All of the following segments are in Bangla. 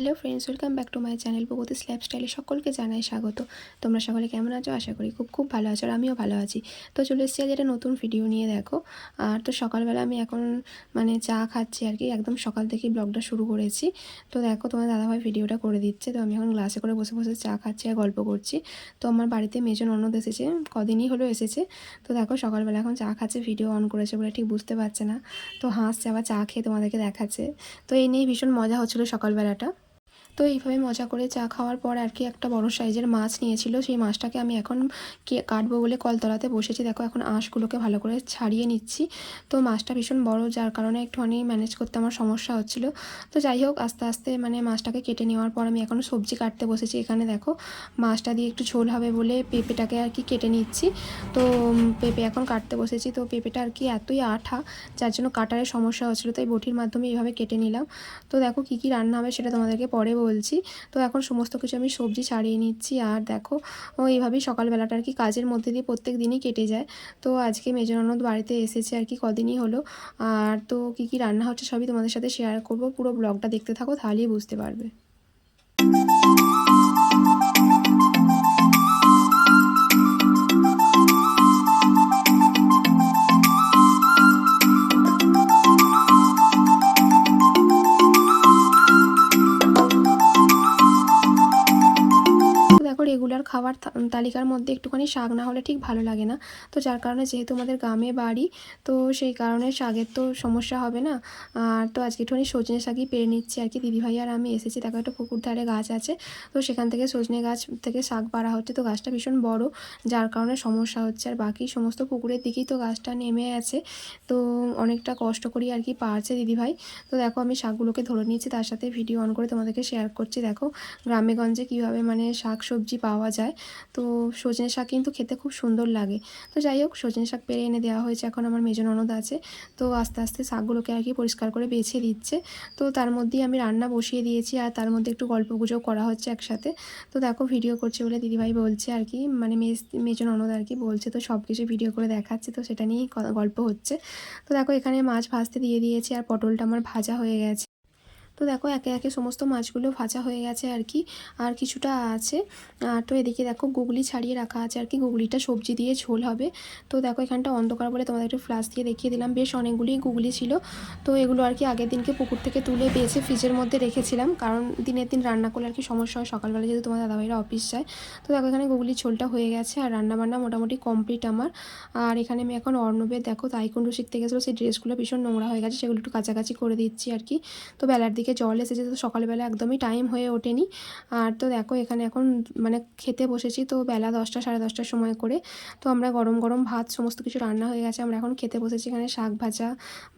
Hello friends welcome back to my channel Pragati slab স্টাইলে সকলকে জানাই স্বাগত। তোমরা সকলে কেমন আছো? আশা করি খুব খুব ভালো আছো আর আমিও ভালো আছি। তো চলে এসেছি আজ একটা নতুন ভিডিও নিয়ে, দেখো। আর তো সকালবেলা আমি এখন মানে চা খাচ্ছি আর কি, একদম সকাল থেকেই ব্লগটা শুরু করেছি। তো দেখো, তোমার দাদাভাই ভিডিওটা করে দিচ্ছে। তো আমি এখন গ্লাসে করে বসে বসে চা খাচ্ছি আর গল্প করছি। তো আমার বাড়িতে মেজন ননদ এসেছে, কদিনই হলো এসেছে। তো দেখো, সকালবেলা এখন চা খাচ্ছে ভিডিও অন করেছে বলে ঠিক বুঝতে পারছে না। তো হাসছে, আবার চা খেয়ে তোমাদেরকে দেখাচ্ছে। তো এই নিয়েই ভীষণ মজা হচ্ছিল সকালবেলাটা। তো এইভাবে মজা করে চা খাওয়ার পর আর কি একটা বড় সাইজের মাছ নিয়েছিল। সেই মাছটাকে আমি এখন কাটবো বলে কলতলাতে বসেছি। দেখো এখন আঁশগুলোকে ভালো করে ছাড়িয়ে নিচ্ছি। তো মাছটা ভীষণ বড়, যার কারণে একটুখানি ম্যানেজ করতে আমার সমস্যা হচ্ছিল। তো যাই হোক, আস্তে আস্তে মানে মাছটাকে কেটে নেওয়ার পর আমি এখন সবজি কাটতে বসেছি এখানে। দেখো, মাছটা দিয়ে একটু ঝোল হবে বলে পেঁপেটাকে আর কি কেটে নিচ্ছি। তো পেঁপে এখন কাটতে বসেছি। তো পেঁপেটা আর কি এতই আঠা, যার জন্য কাটারের সমস্যা হচ্ছিল। তাই বটির মাধ্যমে এইভাবে কেটে নিলাম। তো দেখো কী কী রান্না হবে সেটা তোমাদেরকে পরে বলছি। তো এখন সমস্ত কিছু আমি সবজি ছাড়িয়ে নিচ্ছি। আর দেখো, ও এইভাবেই সকালবেলাটা আর কি কাজের মধ্যে দিয়ে প্রত্যেক দিনই কেটে যায়। তো আজকে মেজর ননদ বাড়িতে এসেছে আর কি কদিনই হলো। আর তো কি কি রান্না হচ্ছে সবই তোমাদের সাথে শেয়ার করব। পুরো ব্লগটা দেখতে থাকো, তাহলেই বুঝতে পারবে। রেগুলার খাবার তালিকার মধ্যে একটুখানি শাক না হলে ঠিক ভালো লাগে না। তো যার কারণে যেহেতু আমাদের গ্রামে বাড়ি, তো সেই কারণে শাকের তো সমস্যা হবে না। আর তো আজকে একটুখানি সজনে শাকই পেরে নিচ্ছি আর কি। দিদিভাই আর আমি এসেছি, দেখো একটা পুকুর ধারে গাছ আছে। তো সেখান থেকে সজনে গাছ থেকে শাক পাড়া হচ্ছে। তো গাছটা ভীষণ বড়, যার কারণে সমস্যা হচ্ছে। আর বাকি সমস্ত পুকুরের দিকেই তো গাছটা নেমে আছে। তো অনেকটা কষ্ট করি আর কি পারছে দিদিভাই। তো দেখো আমি শাকগুলোকে ধরে নিয়েছি, তার সাথে ভিডিও অন করে তোমাদেরকে শেয়ার করছি। দেখো গ্রামেগঞ্জে কীভাবে মানে শাক সবজি পাওয়া যায়। তো সজনে শাক কিন্তু খেতে খুব সুন্দর লাগে। তো যাই হোক, সজনে শাক পেরে এনে দেওয়া হয়েছে। এখন আমার মেজন ননদ আছে। তো আস্তে আস্তে শাকগুলোকে আর কি পরিষ্কার করে বেছে দিচ্ছে। তো তার মধ্যেই আমি রান্না বসিয়ে দিয়েছি আর তার মধ্যে একটু গল্প গুজব করা হচ্ছে একসাথে। তো দেখো, ভিডিও করছে বলে দিদিভাই বলছে আর কি মানে মেজ মেজন ননদ আর কি বলছে, তো সব কিছু ভিডিও করে দেখাচ্ছে। তো সেটা নিয়েই গল্প হচ্ছে। তো দেখো, এখানে মাছ ভাজতে দিয়ে দিয়েছি আর পটলটা আমার ভাজা হয়ে গেছে। তো দেখো একে একে সমস্ত মাছগুলো ভাজা হয়ে গেছে আর কি, আর কিছুটা আছে। আর তো এদিকে দেখো গুগলি ছাড়িয়ে রাখা আছে আর কি, গুগলিটা সবজি দিয়ে ঝোল হবে। তো দেখো এখানটা অন্ধকার বলে তোমাদের একটু ফ্লাশ দিয়ে দেখিয়ে দিলাম। বেশ অনেকগুলি গুগলি ছিল। তো এগুলো আর কি আগের দিনকে পুকুর থেকে তুলে বেছে ফ্রিজের মধ্যে রেখেছিলাম। কারণ দিনের দিন রান্না করলে আর কি সমস্যা হয়। সকালবেলা যেহেতু তোমার দাদাভাইরা অফিস যায়। তো দেখো এখানে গুগলির ঝোলটা হয়ে গেছে আর রান্না বান্না মোটামুটি কমপ্লিট আমার। আর এখানে আমি এখন অর্ণবের, দেখো তাইকুন্ডু শিখতে গেছিল। সেই ড্রেসগুলো ভীষণ নোংরা হয়ে গেছে। সেগুলো একটু কাছাকাছি করে দিচ্ছি আর কি। তো বেলার দিকে জল এসেছে, তো সকালবেলা একদমই টাইম হয়ে ওঠেনি। আর তো দেখো, এখানে এখন মানে খেতে বসেছি, তো বেলা দশটা, সাড়ে দশটার সময় করে। তো আমরা গরম গরম ভাত, সমস্ত কিছু রান্না হয়ে গেছে। আমরা এখন খেতে বসেছি এখানে শাক ভাজা,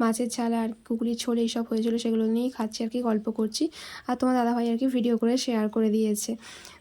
মাছের ঝাল আর কুকুলির ছোল এইসব হয়েছিল, সেগুলো নিয়েই খাচ্ছি আর কি, গল্প করছি। আর তোমার দাদাভাই আর কি ভিডিও করে শেয়ার করে দিয়েছে।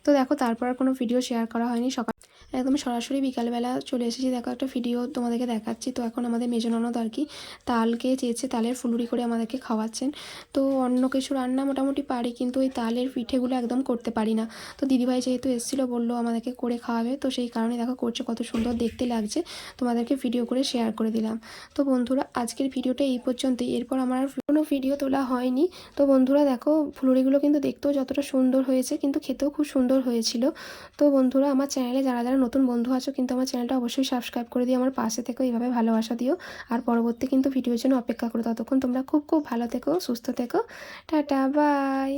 তো দেখো, তারপর আর কোনো ভিডিও শেয়ার করা হয়নি। সকাল একদম সরাসরি বিকালবেলা চলে এসেছি। দেখো একটা ভিডিও তোমাদেরকে দেখাচ্ছি। তো এখন আমাদের মেজ ননদ আর কি তালকে চেয়েছে তালের ফুলুরি করে আমাদেরকে খাওয়াচ্ছেন। তো অন্য কিছু রান্না মোটামুটি পারি কিন্তু ওই তালের পিঠেগুলো একদম করতে পারি না। তো দিদিভাই যেহেতু এসেছিল, বলল আমাদেরকে করে খাওয়াবে। তো সেই কারণে দেখো করছে কত সুন্দর দেখতে লাগছে। তোমাদেরকে ভিডিও করে শেয়ার করে দিলাম। তো বন্ধুরা, আজকের ভিডিওটা এই পর্যন্তই। এরপর আমার কোনো ভিডিও তোলা হয়নি। তো বন্ধুরা, দেখো ফুলুরিগুলো কিন্তু দেখতেও যতটা সুন্দর হয়েছে, কিন্তু খেতেও খুব সুন্দর হয়েছিল। তো বন্ধুরা, আমার চ্যানেলে যারা যারা নতুন বন্ধু আছো, কিন্তু আমার চ্যানেলটা অবশ্যই সাবস্ক্রাইব করে দিও, আমার পাশে থেকো এইভাবে ভালোবাসা দিও। আর পরবর্তী কিন্তু ভিডিওর জন্য অপেক্ষা করো, ততক্ষণ তোমরা খুব খুব ভালো থেকো, সুস্থ থেকো। Tata bye